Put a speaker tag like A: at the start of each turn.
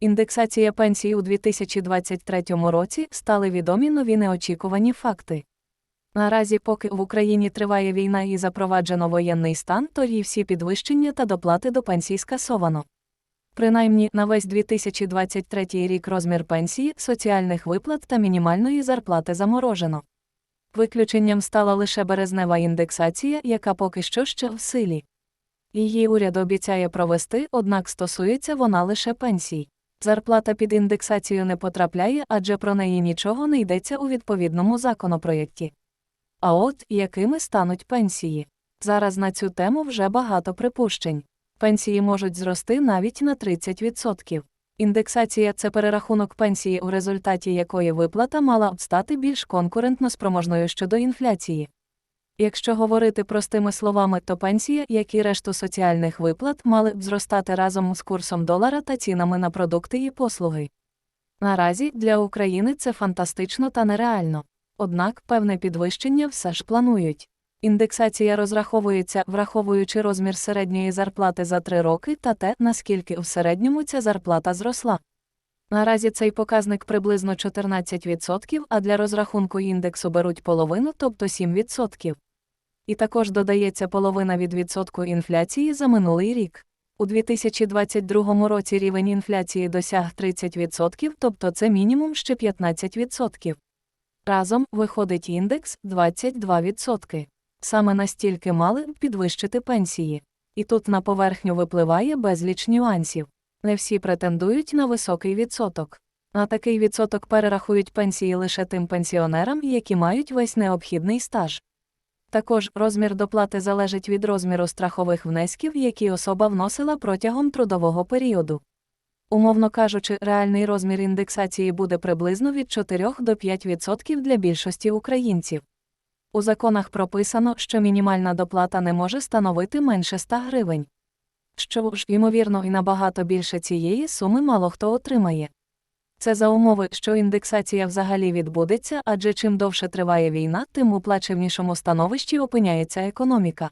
A: Індексація пенсій у 2023 році стали відомі нові неочікувані факти. Наразі, поки в Україні триває війна і запроваджено воєнний стан, то її всі підвищення та доплати до пенсій скасовано. Принаймні, на весь 2023 рік розмір пенсії, соціальних виплат та мінімальної зарплати заморожено. Виключенням стала лише березнева індексація, яка поки що ще в силі. Її уряд обіцяє провести, однак стосується вона лише пенсій. Зарплата під індексацію не потрапляє, адже про неї нічого не йдеться у відповідному законопроєкті. А от якими стануть пенсії? Зараз на цю тему вже багато припущень. Пенсії можуть зрости навіть на 30%. Індексація це перерахунок пенсії, у результаті якої виплата мала б стати більш конкурентно спроможною щодо інфляції. Якщо говорити простими словами, то пенсія, як і решту соціальних виплат, мали б зростати разом з курсом долара та цінами на продукти і послуги. Наразі для України це фантастично та нереально. Однак певне підвищення все ж планують. Індексація розраховується, враховуючи розмір середньої зарплати за три роки та те, наскільки в середньому ця зарплата зросла. Наразі цей показник приблизно 14%, а для розрахунку індексу беруть половину, тобто 7%. І також додається половина від відсотку інфляції за минулий рік. У 2022 році рівень інфляції досяг 30%, тобто це мінімум ще 15%. Разом виходить індекс 22%. Саме настільки мали б підвищити пенсії. І тут на поверхню випливає безліч нюансів. Не всі претендують на високий відсоток. На такий відсоток перерахують пенсії лише тим пенсіонерам, які мають весь необхідний стаж. Також розмір доплати залежить від розміру страхових внесків, які особа вносила протягом трудового періоду. Умовно кажучи, реальний розмір індексації буде приблизно від 4 до 5% для більшості українців. У законах прописано, що мінімальна доплата не може становити менше 100 гривень. Що ж, ймовірно, і набагато більше цієї суми мало хто отримає. Це за умови, що індексація взагалі відбудеться, адже чим довше триває війна, тим у плачевнішому становищі опиняється економіка.